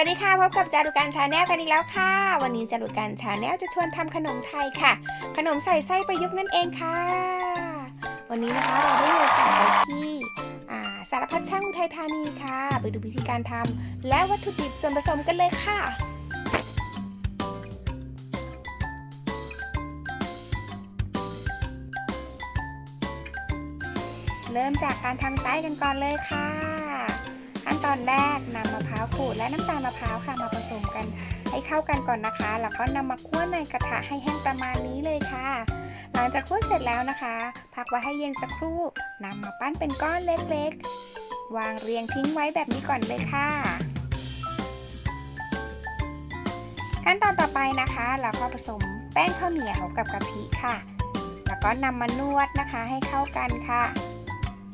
วัสดีค่ะพบกับจารุการชาแนลกันอีกแล้วค่ะ วันนี้จารุการชาแนลจะชวนทำขนมไทยค่ะ ขนมใส่ไส้ประยุกต์นั่นเองค่ะ วันนี้นะคะเราได้มีโอกาสไปที่อ่าสารพัดช่างอุทัยธานีค่ะ ไปดูวิธีการทำและวัตถุดิบส่วนผสมกันเลยค่ะเริ่มจากการทำไส้กันก่อนเลยค่ะ ขั้นตอนแรกนำมะพร้าวขูดและน้ำตาลมะพร้าวค่ะมาผสมกันให้เข้ากันก่อนนะคะ แล้วก็นำมาคั่วในกระทะให้แห้งประมาณนี้เลยค่ะ หลังจากคั่วเสร็จแล้วนะคะ พักไว้ให้เย็นสักครู่นำมาปั้นเป็นก้อนเล็กๆ วางเรียงทิ้งไว้แบบนี้ก่อนเลยค่ะ ขั้นตอนต่อไปนะคะเราก็ผสมแป้งข้าวเหนียวกับกะทิค่ะ แล้วก็นำมานวดนะคะให้เข้ากันค่ะ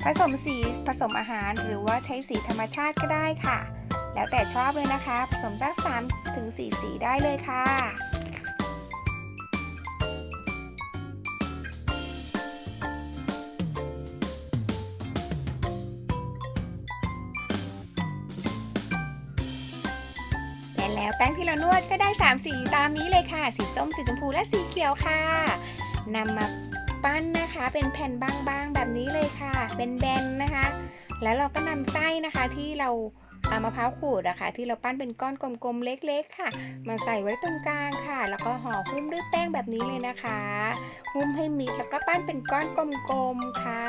ผสมสีผสมอาหารหรือว่าใช้สีธรรมชาติก็ได้ค่ะ แล้วแต่ชอบเลยนะคะ ผสมสัก3ถึง4สีได้เลยค่ะและแล้วแป้งที่เรานวดก็ได้ 3 สีตามนี้เลยค่ะ สีส้ม สีชมพู และสีเขียวค่ะนำมา ปั้นนะคะ เป็นแผ่นบางๆแบบนี้เลยค่ะ เป็นแบนนะคะ แล้วเราก็นำไส้นะคะที่เราเอามะพร้าวขูดอะค่ะที่เราปั้นเป็นก้อนกลมๆเล็กๆค่ะ มาใส่ไว้ตรงกลางค่ะ แล้วก็ห่อหุ้มด้วยแป้งแบบนี้เลยนะคะ หุ้มให้มิดแล้วก็ปั้นเป็นก้อนกลมๆค่ะ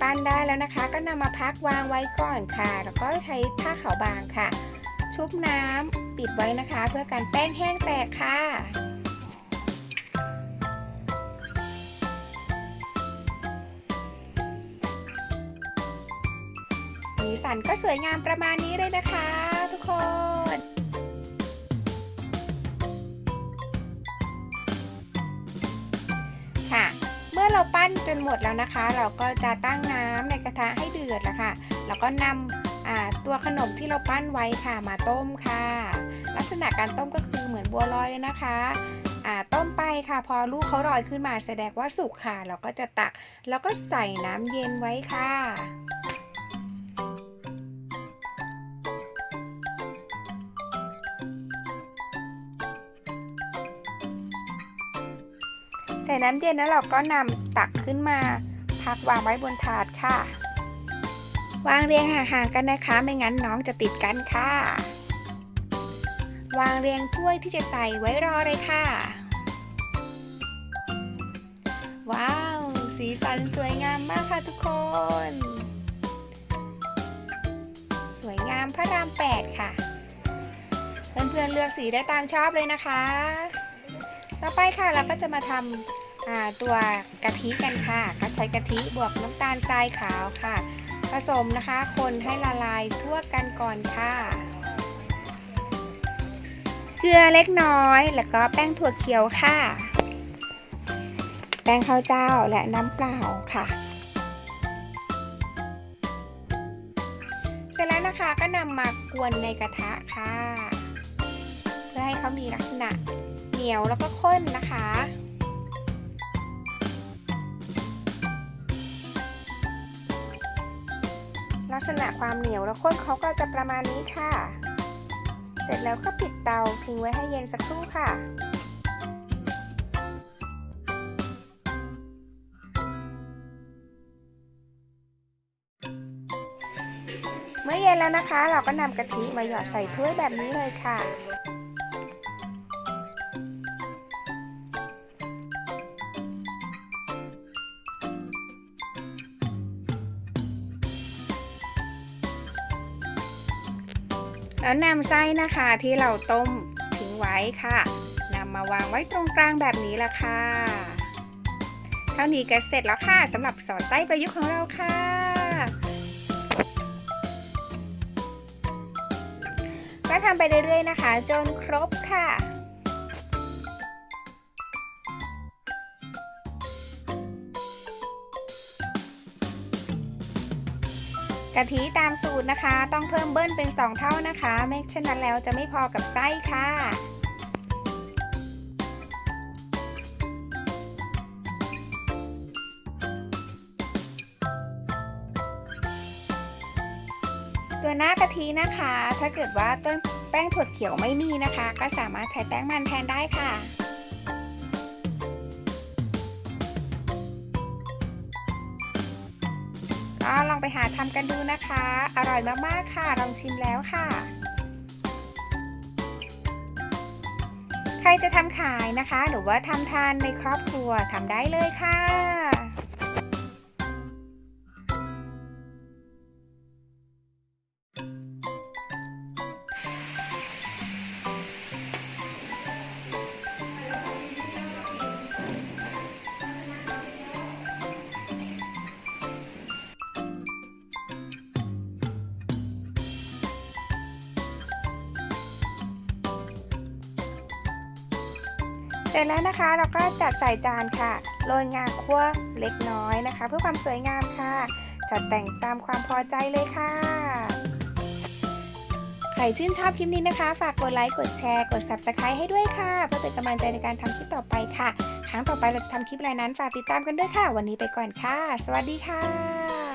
ปั้นได้แล้วนะคะ ก็นำมาพักวางไว้ก่อนค่ะ แล้วก็ใช้ผ้าขาวบางค่ะ ชุบน้ำปิดไว้นะคะ เพื่อการแป้งแห้งแตกค่ะสีสันก็สวยงามประมาณนี้เลยนะคะ ทุกคน อเราปั้นจนหมดแล้วนะคะ เราก็จะตั้งน้ำในกระทะให้เดือดแล้วค่ะ แล้วก็นำอ่าตัวขนมที่เราปั้นไว้ค่ะมาต้มค่ะ ลักษณะการต้มก็คือเหมือนบัวลอยเลยนะคะต้มไปค่ะพอลูกเขาลอยขึ้นมาแสดงว่าสุกค่ะ เราก็จะตัก แล้วก็ใส่น้ำเย็นไว้ค่ะ ส่น้ำเย็นแล้วเราก็นำตักขึ้นมาพักวางไว้บนถาดค่ะ วางเรียงห่างๆกันนะคะ ไม่งั้นน้องจะติดกันค่ะ วางเรียงถ้วยที่จะใส่ไว้รอเลยค่ะ ว้าว สีสันสวยงามมากค่ะทุกคน สวยงามพระรามแปดค่ะ เพื่อนๆเลือกสีได้ตามชอบเลยนะคะ ต่อไปค่ะเราก็จะมาทำอ่าตัวกะทิกันค่ะ ก็ใช้กะทิบวกน้ำตาลทรายขาวค่ะ ผสมนะคะ คนให้ละลายทั่วกันก่อนค่ะ เกลือเล็กน้อย แล้วก็แป้งถั่วเขียวค่ะ แป้งข้าวเจ้าและน้ำเปล่าค่ะเสร็จแล้วนะคะก็นำมากวนในกระทะค่ะ เพื่อให้เขามีลักษณะ เหนียวแล้วก็ข้นนะคะ ลักษณะความเหนียวและข้นเขาก็จะประมาณนี้ค่ะ เสร็จแล้วก็ปิดเตาทิ้งไว้ให้เย็นสักครู่ค่ะเมื่อเย็นแล้วนะคะ เราก็นำกะทิมาหยอดใส่ถ้วยแบบนี้เลยค่ะ แล้วนำไส้นะคะที่เราต้มทิ้งไว้ค่ะนำมาวางไว้ตรงกลางแบบนี้ละค่ะ เท่านี้ก็เสร็จแล้วค่ะสำหรับสอดไส้ประยุกต์ของเราค่ะ ก็ทำไปเรื่อยๆนะคะ จนครบค่ะ กะทิตามสูตรนะคะ ต้องเพิ่มเบิ้ลเป็น 2 เท่านะคะ ไม่เช่นนั้นแล้วจะไม่พอกับไส้ค่ะ ตัวหน้ากะทินะคะ ถ้าเกิดว่าต้นแป้งถั่วเขียวไม่มีนะคะ ก็สามารถใช้แป้งมันแทนได้ค่ะ ก็ลองไปหาทำกันดูนะคะ อร่อยมากๆค่ะ ลองชิมแล้วค่ะ ใครจะทำขายนะคะ หรือว่าทำทานในครอบครัวทำได้เลยค่ะ ร็จแล้วนะคะเราก็จัดใส่จานค่ะโรยงาคั่วเล็กน้อยนะคะ เพื่อความสวยงามค่ะ จัดแต่งตามความพอใจเลยค่ะ ใครชื่นชอบคลิปนี้นะคะ ฝากกดไลค์กดแชร์กด Subscribe ให้ด้วยค่ะ เพื่อเป็นกำลังใจในการทำคลิปต่อไปค่ะ ครั้งต่อไปเราจะทำคลิปอะไรนั้นฝากติดตามกันด้วยค่ะ วันนี้ไปก่อนค่ะ สวัสดีค่ะ